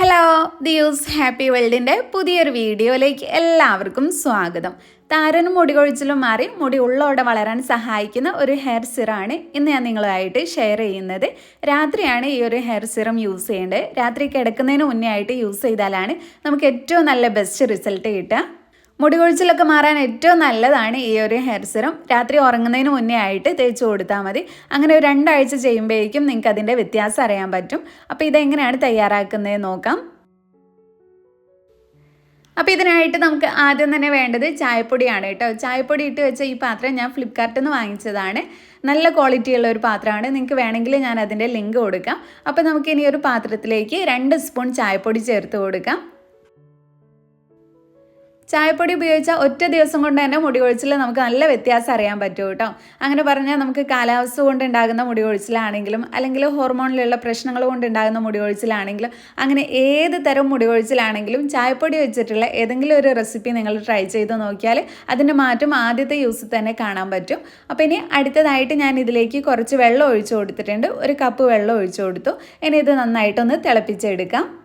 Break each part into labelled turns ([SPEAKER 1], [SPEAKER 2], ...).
[SPEAKER 1] Hello ദിയൂസ് happy വേൾഡിന്റെ പുതിയൊരു വീഡിയോയിലേക്ക് എല്ലാവർക്കും സ്വാഗതം. താരനും മുടി കൊഴിച്ചിലും മാറി മുടി ഉള്ളോടെ വളരാൻ സഹായിക്കുന്ന ഒരു ഹെയർ സിറാണ് ഇന്ന് ഞാൻ നിങ്ങളുമായിട്ട് ഷെയർ ചെയ്യുന്നത്. രാത്രിയാണ് ഈ ഒരു ഹെയർ സിറം യൂസ് ചെയ്യേണ്ടത്. രാത്രി കിടക്കുന്നതിന് മുന്നേ ആയിട്ട് യൂസ് ചെയ്താലാണ് നമുക്ക് ഏറ്റവും നല്ല ബെസ്റ്റ് റിസൾട്ട് കിട്ടുക. മുടി കൊഴിച്ചിലൊക്കെ മാറാൻ ഏറ്റവും നല്ലതാണ് ഈ ഒരു ഹെയർ സിറം രാത്രി ഉറങ്ങുന്നതിന് മുന്നേ ആയിട്ട് തേച്ച് കൊടുത്താൽ മതി. അങ്ങനെ ഒരു രണ്ടാഴ്ച ചെയ്യുമ്പോഴേക്കും നിങ്ങൾക്ക് അതിന്റെ വ്യത്യാസം അറിയാൻ പറ്റും. അപ്പോൾ ഇതെങ്ങനെയാണ് തയ്യാറാക്കുന്നത് നോക്കാം. അപ്പോൾ ഇതിനായിട്ട് നമുക്ക് ആദ്യം തന്നെ വേണ്ടത് ചായപ്പൊടിയാണ് കേട്ടോ. ചായപ്പൊടി ഇട്ട് വെച്ച ഈ പാത്രം ഞാൻ ഫ്ലിപ്കാർട്ടിൽ നിന്ന് വാങ്ങിച്ചതാണ്. നല്ല ക്വാളിറ്റി ഉള്ള ഒരു പാത്രമാണ്. നിങ്ങൾക്ക് വേണമെങ്കിൽ ഞാൻ അതിന്റെ ലിങ്ക് കൊടുക്കാം. അപ്പോൾ നമുക്ക് ഇനി ഒരു പാത്രത്തിലേക്ക് രണ്ട് സ്പൂൺ ചായപ്പൊടി ചേർത്ത് കൊടുക്കാം. ചായപ്പൊടി ഉപയോഗിച്ചാൽ ഒറ്റ ദിവസം കൊണ്ട് തന്നെ മുടി കൊഴിച്ചിൽ നമുക്ക് നല്ല വ്യത്യാസം അറിയാൻ പറ്റും കേട്ടോ. അങ്ങനെ പറഞ്ഞാൽ നമുക്ക് കാലാവസ്ഥ കൊണ്ട് ഉണ്ടാകുന്ന മുടി കൊഴിച്ചിലാണെങ്കിലും അല്ലെങ്കിൽ ഹോർമോണിലുള്ള പ്രശ്നങ്ങൾ കൊണ്ട് ഉണ്ടാകുന്ന മുടി കൊഴിച്ചിലാണെങ്കിലും അങ്ങനെ ഏത് തരം മുടി കൊഴിച്ചിലാണെങ്കിലും ചായപ്പൊടി വെച്ചിട്ടുള്ള ഏതെങ്കിലും ഒരു റെസിപ്പി നിങ്ങൾ ട്രൈ ചെയ്ത് നോക്കിയാൽ അതിന്റെ മാറ്റം ആദ്യത്തെ യൂസിൽ തന്നെ കാണാൻ പറ്റും. അപ്പോൾ ഇനി അടുത്തതായിട്ട് ഞാൻ ഇതിലേക്ക് കുറച്ച് വെള്ളം ഒഴിച്ചു കൊടുത്തിട്ടുണ്ട്. ഒരു കപ്പ് വെള്ളം ഒഴിച്ചു കൊടുത്തു. ഇനി ഇത് നന്നായിട്ടൊന്ന് തിളപ്പിച്ചെടുക്കാം.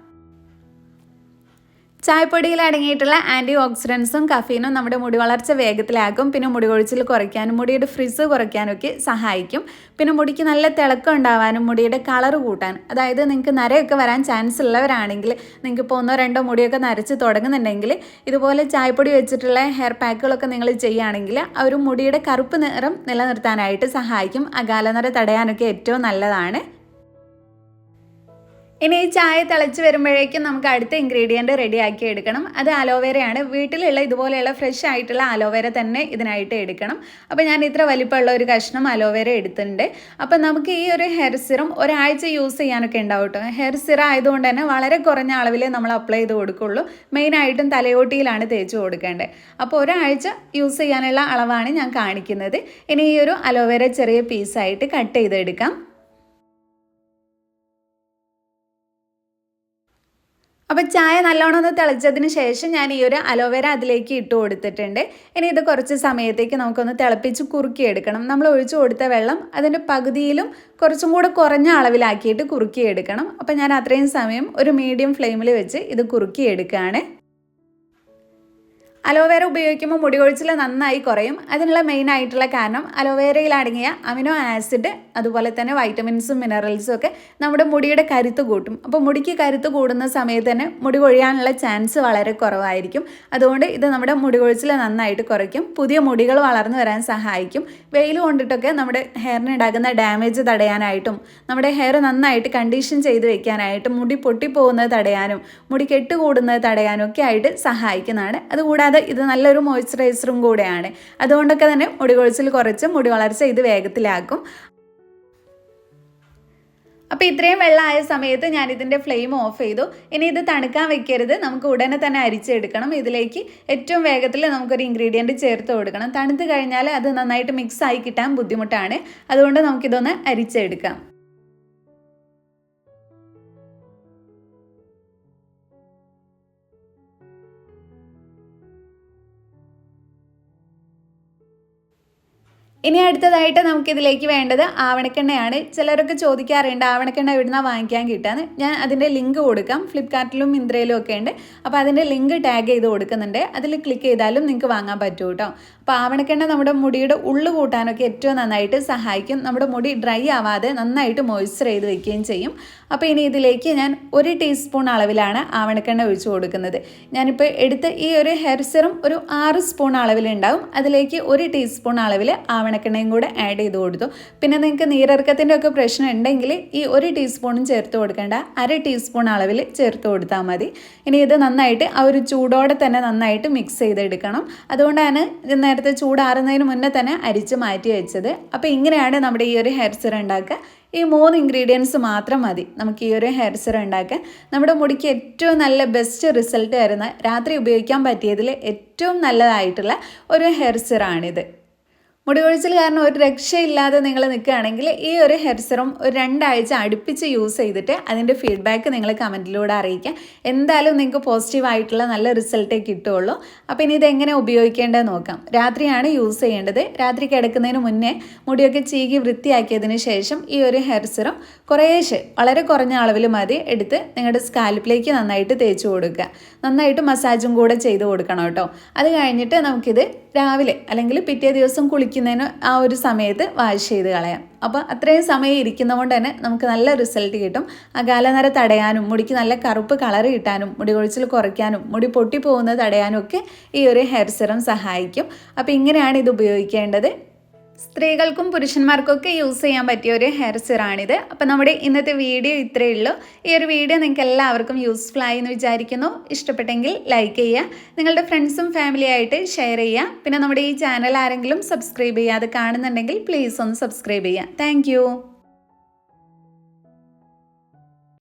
[SPEAKER 1] ചായപ്പൊടിയിൽ അടങ്ങിയിട്ടുള്ള ആന്റി ഓക്സിഡൻസും കഫീനും നമ്മുടെ മുടി വളർച്ച വേഗത്തിലാക്കും. പിന്നെ മുടി കൊഴിച്ചിൽ കുറയ്ക്കാനും മുടിയുടെ ഫ്രിസ് കുറയ്ക്കാനൊക്കെ സഹായിക്കും. പിന്നെ മുടിക്ക് നല്ല തിളക്കം ഉണ്ടാവാനും മുടിയുടെ കളർ കൂട്ടാൻ അതായത് നിങ്ങൾക്ക് നരയൊക്കെ വരാൻ ചാൻസ് ഉള്ളവരാണെങ്കിൽ നിങ്ങൾക്ക് ഇപ്പോൾ ഒന്നോ രണ്ടോ മുടിയൊക്കെ നരച്ച് തുടങ്ങുന്നുണ്ടെങ്കിൽ ഇതുപോലെ ചായപ്പൊടി വെച്ചിട്ടുള്ള ഹെയർ പാക്കുകളൊക്കെ നിങ്ങൾ ചെയ്യുകയാണെങ്കിൽ ആ ഒരു മുടിയുടെ കറുപ്പ് നിറം നിലനിർത്താനായിട്ട് സഹായിക്കും. അകാലനര തടയാനൊക്കെ ഏറ്റവും നല്ലതാണ്. ഇനി ഈ ചായ തിളച്ച് വരുമ്പോഴേക്കും നമുക്ക് അടുത്ത ഇൻഗ്രീഡിയന്റ് റെഡിയാക്കി എടുക്കണം. അത് അലോവേരയാണ് വീട്ടിലുള്ള ഇതുപോലെയുള്ള ഫ്രഷ് ആയിട്ടുള്ള അലോവേര തന്നെ ഇതിനായിട്ട് എടുക്കണം. അപ്പോൾ ഞാൻ ഇത്ര വലിപ്പമുള്ള ഒരു കഷ്ണം അലോവേര എടുത്തിട്ടുണ്ട്. അപ്പോൾ നമുക്ക് ഈ ഒരു ഹെയർ സിറം ഒരാഴ്ച യൂസ് ചെയ്യാനൊക്കെ ഉണ്ടാവും കേട്ടോ ഹെയർ സിറം ആയതുകൊണ്ട് തന്നെ വളരെ കുറഞ്ഞ അളവിൽ നമ്മൾ അപ്ലൈ ചെയ്ത് കൊടുക്കുള്ളൂ. മെയിനായിട്ടും തലയോട്ടിയിലാണ് തേച്ച് കൊടുക്കേണ്ടത്. അപ്പോൾ ഒരാഴ്ച യൂസ് ചെയ്യാനുള്ള അളവാണ് ഞാൻ കാണിക്കുന്നത്. ഇനി ഈ ഒരു അലോവേര ചെറിയ പീസായിട്ട് കട്ട് ചെയ്തെടുക്കാം. അപ്പോൾ ചായ നല്ലോണം തിളച്ചതിന് ശേഷം ഞാൻ ഈ ഒരു അലോവേര അതിലേക്ക് ഇട്ട് കൊടുത്തിട്ടുണ്ട്. ഇനി ഇത് കുറച്ച് സമയത്തേക്ക് നമുക്കൊന്ന് തിളപ്പിച്ച് കുറുക്കിയെടുക്കണം. നമ്മൾ ഒഴിച്ചു കൊടുത്ത വെള്ളം അതിന്റെ പകുതിയിലും കുറച്ചും കൂടെ കുറഞ്ഞ അളവിലാക്കിയിട്ട് കുറുക്കിയെടുക്കണം. അപ്പോൾ ഞാൻ അത്രയും സമയം ഒരു മീഡിയം ഫ്ലെയിമിൽ വെച്ച് ഇത് കുറുക്കിയെടുക്കുകയാണ്. അലോവേര ഉപയോഗിക്കുമ്പോൾ മുടി കൊഴിച്ചിൽ നന്നായി കുറയും. അതിനുള്ള മെയിൻ ആയിട്ടുള്ള കാരണം അലോവേരയിൽ അടങ്ങിയ അമിനോ ആസിഡ് അതുപോലെ തന്നെ വൈറ്റമിൻസും മിനറൽസും ഒക്കെ നമ്മുടെ മുടിയുടെ കരുത്ത് കൂട്ടും. അപ്പോൾ മുടിക്ക് കരുത്ത് കൂടുന്ന സമയത്ത് തന്നെ മുടി കൊഴിയാനുള്ള ചാൻസ് വളരെ കുറവായിരിക്കും. അതുകൊണ്ട് ഇത് നമ്മുടെ മുടി കൊഴിച്ചിൽ നന്നായിട്ട് കുറയ്ക്കും. പുതിയ മുടികൾ വളർന്നു വരാൻ സഹായിക്കും. വെയിൽ കൊണ്ടിട്ടൊക്കെ നമ്മുടെ ഹെയറിന് ഉണ്ടാകുന്ന ഡാമേജ് തടയാനായിട്ടും നമ്മുടെ ഹെയർ നന്നായിട്ട് കണ്ടീഷൻ ചെയ്ത് വെക്കാനായിട്ടും മുടി പൊട്ടിപ്പോകുന്നത് തടയാനും മുടി കെട്ടുകൂടുന്നത് തടയാനും ഒക്കെ ആയിട്ട് സഹായിക്കുന്നതാണ്. അതുകൂടാതെ കൂടാതെ ഇത് നല്ലൊരു മോയ്സ്ചറൈസറും കൂടെയാണ്. അതുകൊണ്ടൊക്കെ തന്നെ മുടി കൊഴിച്ചിൽ കുറച്ച് മുടി വളർച്ച ഇത് വേഗത്തിലാക്കും. അപ്പോൾ ഇത്രയും വെള്ളമായ സമയത്ത് ഞാൻ ഇതിന്റെ ഫ്ലെയിം ഓഫ് ചെയ്തു. ഇനി ഇത് തണുക്കാൻ വെക്കരുത്. നമുക്ക് ഉടനെ തന്നെ അരിച്ചെടുക്കണം. ഇതിലേക്ക് ഏറ്റവും വേഗത്തിൽ നമുക്കൊരു ഇൻഗ്രീഡിയന്റ് ചേർത്ത് കൊടുക്കണം. തണുത്ത് കഴിഞ്ഞാൽ അത് നന്നായിട്ട് മിക്സ് ആയി കിട്ടാൻ ബുദ്ധിമുട്ടാണ്. അതുകൊണ്ട് നമുക്കിതൊന്ന് അരിച്ചെടുക്കാം. ഇനി അടുത്തതായിട്ട് നമുക്കിതിലേക്ക് വേണ്ടത് ആവണക്കെണ്ണയാണ്. ചിലരൊക്കെ ചോദിക്കാറുണ്ട് ആവണക്കെണ്ണ എവിടുന്ന വാങ്ങിക്കാൻ കിട്ടാന്ന്. ഞാൻ അതിന്റെ ലിങ്ക് കൊടുക്കാം ഫ്ലിപ്കാർട്ടിലും മിന്ത്രയിലും ഒക്കെ ഉണ്ട്. അപ്പോൾ അതിന്റെ ലിങ്ക് ടാഗ് ചെയ്ത് കൊടുക്കുന്നുണ്ട്. അതിൽ ക്ലിക്ക് ചെയ്താലും നിങ്ങൾക്ക് വാങ്ങാൻ പറ്റും കേട്ടോ അപ്പോൾ ആവണക്കെണ്ണ നമ്മുടെ മുടിയുടെ ഉള്ളു കൂട്ടാനൊക്കെ ഏറ്റവും നന്നായിട്ട് സഹായിക്കും. നമ്മുടെ മുടി ഡ്രൈ ആവാതെ നന്നായിട്ട് മോയ്സ്ചർ ചെയ്ത് വെക്കുകയും ചെയ്യും. അപ്പോൾ ഇനി ഇതിലേക്ക് ഞാൻ ഒരു ടീസ്പൂൺ അളവിലാണ് ആവണക്കെണ്ണ ഒഴിച്ചു കൊടുക്കുന്നത്. ഞാനിപ്പോൾ എടുത്ത ഈ ഒരു ഹെയർ സിറം ഒരു ആറ് സ്പൂൺ അളവിലുണ്ടാവും. അതിലേക്ക് ഒരു ടീസ്പൂൺ അളവിൽ ആവണക്കെണ്ണയും കൂടെ ആഡ് ചെയ്ത് കൊടുത്തു. പിന്നെ നിങ്ങൾക്ക് നീരിറക്കത്തിന്റെ ഒക്കെ പ്രശ്നം ഉണ്ടെങ്കിൽ ഈ ഒരു ടീസ്പൂണും ചേർത്ത് കൊടുക്കേണ്ട. അര ടീസ്പൂൺ അളവിൽ ചേർത്ത് കൊടുത്താൽ മതി. ഇനി ഇത് നന്നായിട്ട് ആ ഒരു ചൂടോടെ തന്നെ നന്നായിട്ട് മിക്സ് ചെയ്തെടുക്കണം. അതുകൊണ്ടാണ് നേരത്തെ ചൂടാറുന്നതിന് മുന്നേ തന്നെ അരിച്ച് മാറ്റി വെച്ചത്. അപ്പോൾ ഇങ്ങനെയാണ് നമ്മുടെ ഈ ഒരു ഹെയർ സിറം ഉണ്ടാക്കുക. ഈ മൂന്ന് ഇൻഗ്രീഡിയൻസ് മാത്രം മതി. നമുക്ക് ഈ ഒരു ഹെയർ സിറം ഉണ്ടാക്കാൻ നമ്മുടെ മുടിക്ക് ഏറ്റവും നല്ല ബെസ്റ്റ് റിസൾട്ട് വരുന്ന രാത്രി ഉപയോഗിക്കാൻ പറ്റിയതിൽ ഏറ്റവും നല്ലതായിട്ടുള്ള ഒരു ഹെയർ സിറാണിത് മുടി കൊഴിച്ചിൽ കാരണം ഒരു രക്ഷയില്ലാതെ നിങ്ങൾ നിൽക്കുകയാണെങ്കിൽ ഈ ഒരു ഹെയർ സെറം ഒരു രണ്ടാഴ്ച അടുപ്പിച്ച് യൂസ് ചെയ്തിട്ട് അതിന്റെ ഫീഡ്ബാക്ക് നിങ്ങൾ കമന്റിലൂടെ അറിയിക്കുക. എന്തായാലും നിങ്ങൾക്ക് പോസിറ്റീവ് ആയിട്ടുള്ള നല്ല റിസൾട്ടേ കിട്ടുള്ളൂ അപ്പോൾ ഇനി ഇതെങ്ങനെ ഉപയോഗിക്കേണ്ടത് നോക്കാം. രാത്രിയാണ് യൂസ് ചെയ്യേണ്ടത്. രാത്രി കിടക്കുന്നതിന് മുന്നേ മുടിയൊക്കെ ചീകി വൃത്തിയാക്കിയതിന് ശേഷം ഈ ഒരു ഹെയർ സിറം കുറേശ്ശെ വളരെ കുറഞ്ഞ അളവിൽ മതി എടുത്ത് നിങ്ങളുടെ സ്കാൽപ്പിലേക്ക് നന്നായിട്ട് തേച്ച് കൊടുക്കുക. നന്നായിട്ട് മസാജും കൂടെ ചെയ്ത് കൊടുക്കണം കേട്ടോ. അത് കഴിഞ്ഞിട്ട് നമുക്കിത് രാവിലെ അല്ലെങ്കിൽ പിറ്റേ ദിവസം കുളിക്കുന്നതിന് ആ ഒരു സമയത്ത് വാഷ് ചെയ്ത് കളയാം. അപ്പോൾ അത്രയും സമയം ഇരിക്കുന്നതുകൊണ്ട് തന്നെ നമുക്ക് നല്ല റിസൾട്ട് കിട്ടും. അകാലനര തടയാനും മുടിക്ക് നല്ല കറുപ്പ് കളർ കിട്ടാനും മുടി കൊഴിച്ചിൽ കുറയ്ക്കാനും മുടി പൊട്ടിപ്പോകുന്നത് തടയാനും ഒക്കെ ഈ ഒരു ഹെയർ സിറം സഹായിക്കും. അപ്പോൾ ഇങ്ങനെയാണ് ഇത് ഉപയോഗിക്കേണ്ടത്. സ്ത്രീകൾക്കും പുരുഷന്മാർക്കൊക്കെ യൂസ് ചെയ്യാൻ പറ്റിയ ഒരു ഹെയർ സിറാണിത് അപ്പോൾ നമ്മുടെ ഇന്നത്തെ വീഡിയോ ഇത്രയേ ഉള്ളൂ. ഈ ഒരു വീഡിയോ നിങ്ങൾക്ക് എല്ലാവർക്കും യൂസ്ഫുൾ ആയി എന്ന് വിചാരിക്കുന്നു. ഇഷ്ടപ്പെട്ടെങ്കിൽ ലൈക്ക് ചെയ്യുക നിങ്ങളുടെ ഫ്രണ്ട്സും ഫാമിലിയായിട്ട് ഷെയർ ചെയ്യുക. പിന്നെ നമ്മുടെ ഈ ചാനൽ ആരെങ്കിലും സബ്സ്ക്രൈബ് ചെയ്യാതെ കാണുന്നുണ്ടെങ്കിൽ പ്ലീസ് ഒന്ന് സബ്സ്ക്രൈബ് ചെയ്യുക. താങ്ക്